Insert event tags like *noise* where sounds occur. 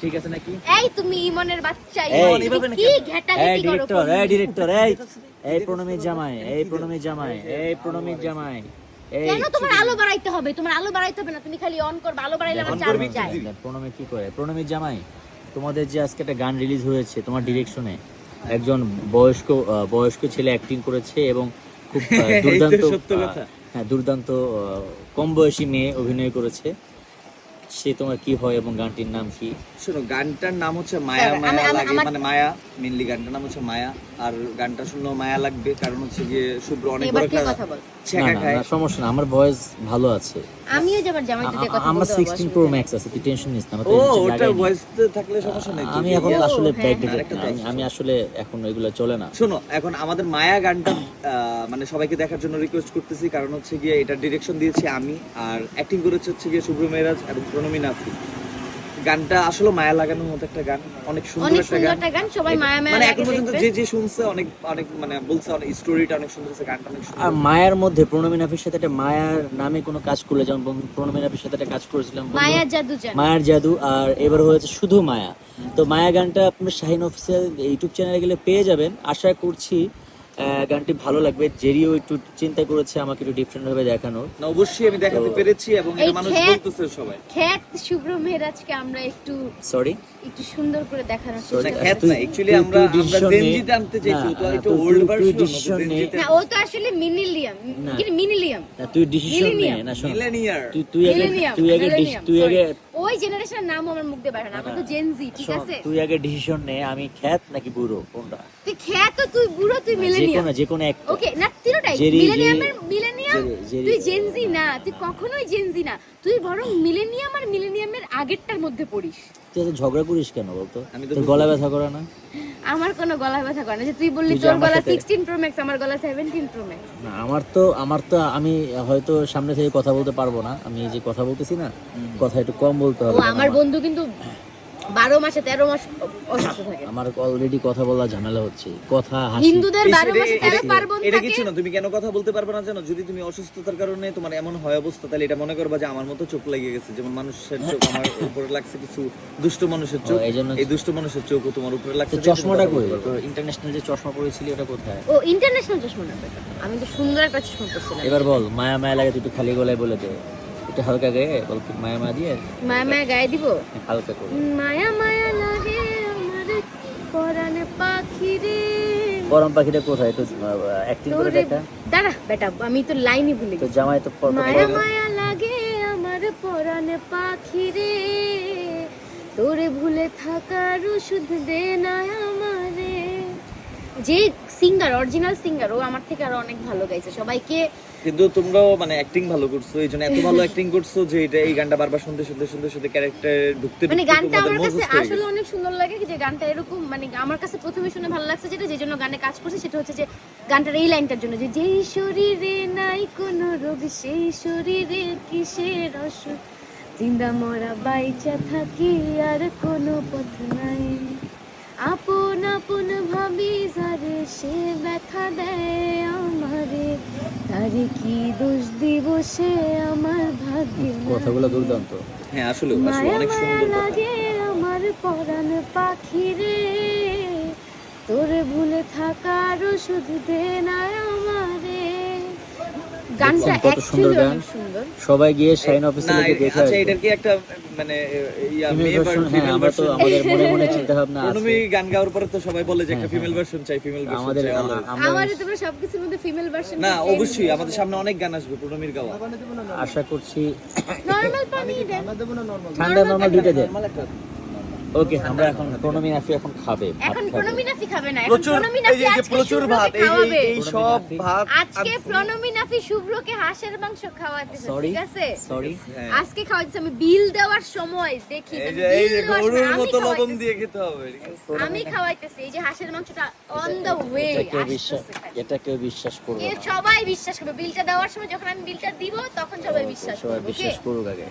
ঠিক আছে নাকি? এই তুমি ইমনের বাচ্চা ইমন এভাবে নাকি? কি ঘেটাঘেটি করো ডিরেক্টর এই ডিরেক্টর এই এই প্রণমীর জামাই এই প্রণমীর জামাই এই প্রণমীর জামাই কেন তোমার আলো বাড়াইতে হবে? তোমার আলো বাড়াইতে হবে না তুমি খালি অন করবে আলো বাড়াইলে আমার চার্জ যায়। প্রণমী কি করে? প্রণমীর জামাই তোমাদের যে আজকে একটা গান রিলিজ হয়েছে তোমার ডিরেকশনে একজন বয়স্ক বয়স্ক ছেলে অ্যাক্টিং করেছে এবং খুব *laughs* দুর্দান্ত সত্য কথা। আহ, হ্যাঁ দুর্দান্ত কম বয়সী মেয়ে অভিনয় করেছে। সে তোমার কি হয় এবং গানটির নাম কি? শোনো গানটার নাম হচ্ছে মায়া মায়া আমি- লাগে মানে মায়া মেনলি গানটার নাম হচ্ছে মায়া আর গানটা শুনলেও মায়া লাগবে কারণ হচ্ছে গিয়ে শুভ্র অনেক বড় একটা কথা ছেঁকা খায়। সমস্যা না আমার ভয়েস ভালো আছে। আমিও দিয়ে কথা আমার বলতে সিক্সটিন প্রো ম্যাক্স আছে তুই টেনশন নিস না ও ওটা ভয়েস থাকলে সমস্যা নেই আমি এখন আসলে হ্যাঁ, আমি- আসলে এখন এগুলো চলে না। শোনো এখন আমাদের মায়া গানটা আহ, মানে সবাইকে দেখার জন্য রিকোয়েস্ট করতেছি কারণ হচ্ছে গিয়ে এটা ডিরেকশন দিয়েছি আমি আর অ্যাক্টিং করেছে হচ্ছে গিয়ে শুভ্র মেরাজ এবং নাফি গানটা আসলে মায়া লাগানোর মতো একটা গান অনেক সুন্দর একটা গান সবাই মায়া মায়া মানে এখন পর্যন্ত যে যে শুনছে অনেক অনেক মানে বলছে অনেক স্টোরিটা অনেক সুন্দর হচ্ছে গানটা অনেক আর মায়ার মধ্যে প্রণমী নাফির সাথে একটা মায়ার নামে কোনো কাজ করলে যেমন বন্ধু- প্রণমী নাফির সাথে একটা কাজ করেছিলাম বন্ধু- মায়া জাদু। মায়ার জাদু আর এবার হয়েছে শুধু মায়া। তো মায়া গানটা আপনার শাহিন অফিসিয়াল ইউটিউব চ্যানেলে গেলে পেয়ে যাবেন। আশা করছি গানটি ভালো লাগবে। জেরিও একটু চিন্তা করেছে আমাকে একটু ডিফারেন্ট ভাবে দেখানোর। না অবশ্যই আমি দেখাতে পেরেছি এবং এটা মানুষ বলতেছে সবাই। খ্যাত শুভ্র মেহেরাজকে আমরা একটু সরি একটু সুন্দর করে দেখানোর চেষ্টা খ্যাত করছি। না অ্যাকচুয়ালি আমরা আমরা জেনজি টানতে চাইছি তো একটু তুই- ওল্ড ভার্সন না ও তো আসলে মিনিলিয়াম না। কি মিনিলিয়াম না তুই ডিসিশন নে না শোন। মিলেনিয়ার তুই তুই আগে তুই আগে ডিস- তুই আগে ওই জেনারেশনের নাম আমার মুখ দিয়ে বেরোয় না। আমরা তো জেনজি ঠিক আছে? তুই আগে ডিসিশন নে আমি খ্যাত নাকি বুড়ো? কোনটা? তুই খ্যাত তুই বুড়ো তুই মিলেনিয়াম যে কোনো এক ওকে না তিনটাই। মিলেনিয়ামের মিলেনিয়াম তুই জেনজি না তুই কখনোই জেনজি না। তুই বরং মিলেনিয়াম আর মিলেনিয়ামের আগেরটার মধ্যে পড়িস। তুই এত ঝগড়া করিস কেন বলতো? আমি তো গলা ব্যথা করে না? আমার কোনো গলা ব্যথা করে না। যে তুই বললি তোর আমার গলা সাথে- 16 প্রো ম্যাক্স আমার গলা 17 প্রো ম্যাক্স না আমার তো আমার তো আমি হয়তো সামনে থেকে কথা বলতে পারব না। আমি এই যে কথা বলতেছি না কথা একটু কম বলতে ও হবে আমার বন্ধু কিন্তু 12 মাসে 13 মাস অসুস্থ থাকে। আমার অলরেডি কথা বলা ঝামেলা হচ্ছে। কথা হিন্দুদের 12 মাসে 13 পার্বণ এটা কিছু না তুমি কেন কথা বলতে পারবে না জানো? যদি তুমি অসুস্থতার কারণে তোমার এমন হয় অবস্থা তাহলে এটা মনে করবা যে আমার মতো চোখ লেগে গেছে। যেমন মানুষের চোখ আমার উপরে লাগছে কিছু দুষ্ট মানুষের চোখ। এই জন্য- এই দুষ্ট মানুষের চোখও তোমার উপরে লাগছে চশমাটা কই? তোর ইন্টারন্যাশনাল যে চশমা পরেছিলি ওটা কোথায়? ও ইন্টারন্যাশনাল চশমা না আমি তো সুন্দর একটা চশমা পরছিলাম। এবার বল মায়া মায়া লাগে তুই একটু খালি গলায় বলে দে। একটু হালকা গায়ে কি মায়া মায়া দিয়ে মায়া মায়া গায়ে দিব? হালকা করে। মায়া মায়া লাগে আমার পরাণে পাখি রে গরম পাখিটা কোথায়? একটু অ্যাক্টিং করে দেখা। দাঁড়া বেটা আমি তো লাইনই ভুলে তো গেছি। জামাই তো পর- মায়া মায়া লাগে আমার পরাণে পাখি রে তোরে ভুলে থাকার ওষুধ দে না আমারে যে সিঙ্গার অরিজিনাল সিঙ্গার ও আমার থেকে আরও অনেক ভালো গাইছে। সবাইকে কিন্তু তোমরাও মানে অ্যাক্টিং ভালো করছ এই জন্য এত ভালো *laughs* অ্যাক্টিং করছ যে এটা এই গানটা বারবার শুনতে শুনতে শুনতে শুনতে ক্যারেক্টার ঢুকতে মানে গানটা আমার কাছে আসলে অনেক সুন্দর লাগে যে গানটা এরকম মানে আমার কাছে প্রথমে শুনে ভালো লাগছে যেটা যে জন্য গানে কাজ করছে সেটা হচ্ছে যে গানটার এই লাইনটার জন্য যে যেই শরীরে নাই কোনো রোগ সেই শরীরে কিসের অসুখ? জিন্দা মরা বাইচা থাকি আর কোনো পথ নাই। আপন আপন ভাবি যারে সে ব্যথা দেয় আমারে তারে কি দোষ দিব সে আমার ভাগ্যে। কথাগুলো দুর্দান্ত। হ্যাঁ আসলে আসলে মায়া অনেক মায়া সুন্দর কথা। লাগে আমার পরাণ পাখি রে তোরে ভুলে থাকার ওষুধ দে না আমারে। গানটা কত সুন্দর গান? সবাই গিয়ে শাইন অফিসে লিখে দেখে আচ্ছা। এটার কি একটা মানে ইয়া মেয়ে ভার্সন হ্যাঁ, আমরা তো আমাদের মনে মনে *laughs* চিন্তা ভাবনা আছে। প্রণমী গান গাওয়ার পরে তো সবাই বলে যে একটা হ্যাঁ, ফিমেল ভার্সন চাই ফিমেল ভার্সন আমাদের চাই আ- তোমরা সবকিছুর মধ্যে ফিমেল ভার্সন না অবশ্যই আমাদের সামনে অনেক গান আসবে প্রণমীর গাওয়া। আশা করছি নরমাল পানি দেন। ঠান্ডা নর্মাল দেন। ওকে আমরা এখন প্রণমী নাফি এখন খাবে এখন। প্রণমী নাফি খাবে না এখন প্রচুর এই যে- প্রচুর ভাত এই এই সব ভাত আজকে প্রণমী শুভ্রকে হাঁসের মাংস খাওয়াতেছে ঠিক আছে? সরি হ্যাঁ। আজকে খাওয়াচ্ছি আমি বিল দেওয়ার সময় দেখি এই যে গরুর আমি মতো লবণ খাওয়াইতেছি। দিয়ে খেতে হবে আমি খাওয়াইতেছি এই যে হাঁসের মাংসটা অন দ্য ওয়ে এটা কেউ বিশ্বাস এটা কেউ বিশ্বাস করবে সবাই বিশ্বাস করবে বিলটা দেওয়ার সময় যখন আমি বিলটা দিব তখন সবাই বিশ্বাস সবাই করবে বিশ্বাস করুক আগে।